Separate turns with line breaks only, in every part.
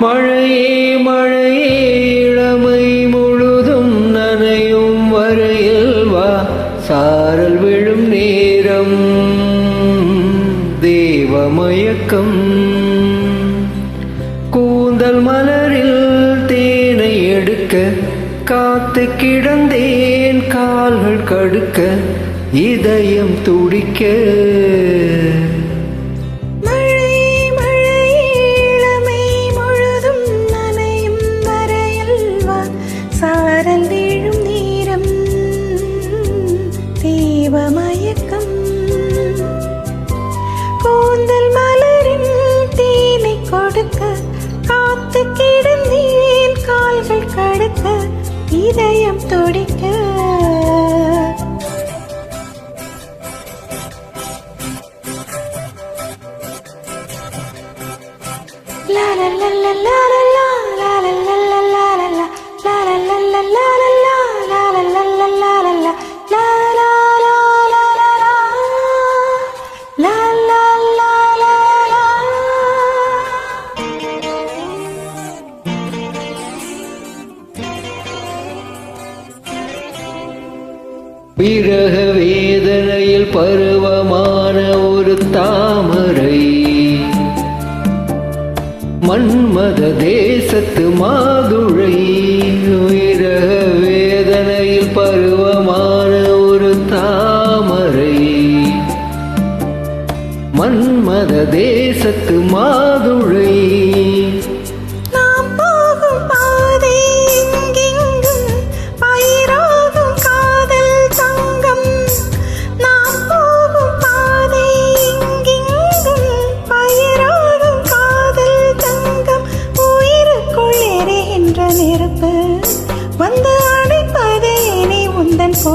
மழையே மழையே இளமை முழுதும் நனையும் வரையில் வா சாரல் விழும் நேரம் தேவமயக்கம் கூந்தல் மலரில் தேனை எடுக்க காத்து கிடந்தேன் கால்கள் கடுக்க இதயம் துடிக்க.
மழை சாரல் வீழும் நேரம் தேவமயக்கம் கூந்தல் மலரின் தீனை கொடுக்க காத்து கிடந்தேன் இதயம் துடிக்க La la la la la la
விரக வேதனையில் பருவமான ஒரு தாமரை. மன்மத தேசத்து மாதுழை விரக வேதனையில் பருவமான ஒரு தாமரை. மன்மத தேசத்து
மாதுழை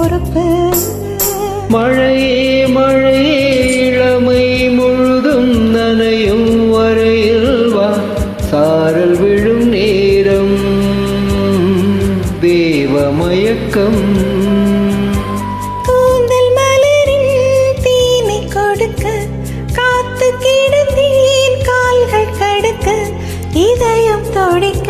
பொறுப்பு
மழையே மழையே இளமை முழுதும் நனையும் வரையில் வா. சாரல் விழும் நேரம்
தீனை கொடுக்க காத்து கிடந்தேன் கால்கள் கடுக்க இதயம் தொடிக்க.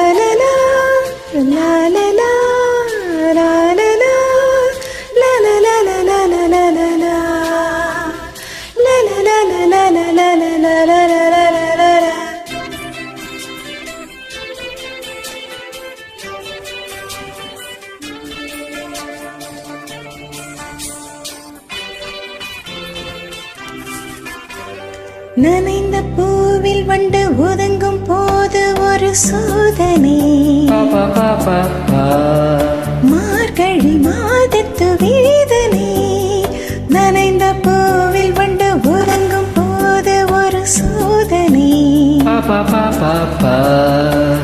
நனைந்த பூவில் வண்டு ஒதுங்கும் போது ஒரு சோதனை. மார்கழி மாதத்து வேதனை. நனைந்த பூவில் வண்டு ஒதுங்கும் போது ஒரு சோதனை.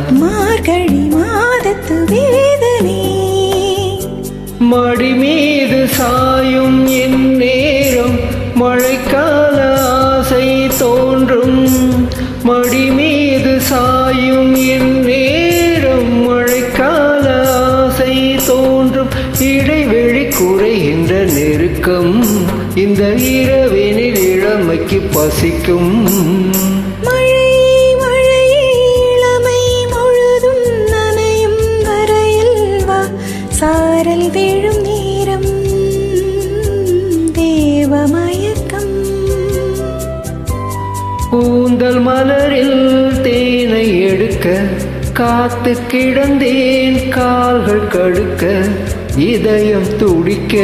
மார்கழி மாதத்து வேதனை.
மடி மீது சாயும் ஏ மீது சாயும் என் நேரம் மழைக்கால ஆசை தோன்றும். இடைவெளி குறைகின்ற நெருக்கம் இந்த இரவினில் இளமைக்கு பசிக்கும்.
சாரல் விழும்
நீ எடுக்க காத்து கிடந்தேன் கால்கள் கடுக்க இதயம் துடிக்க.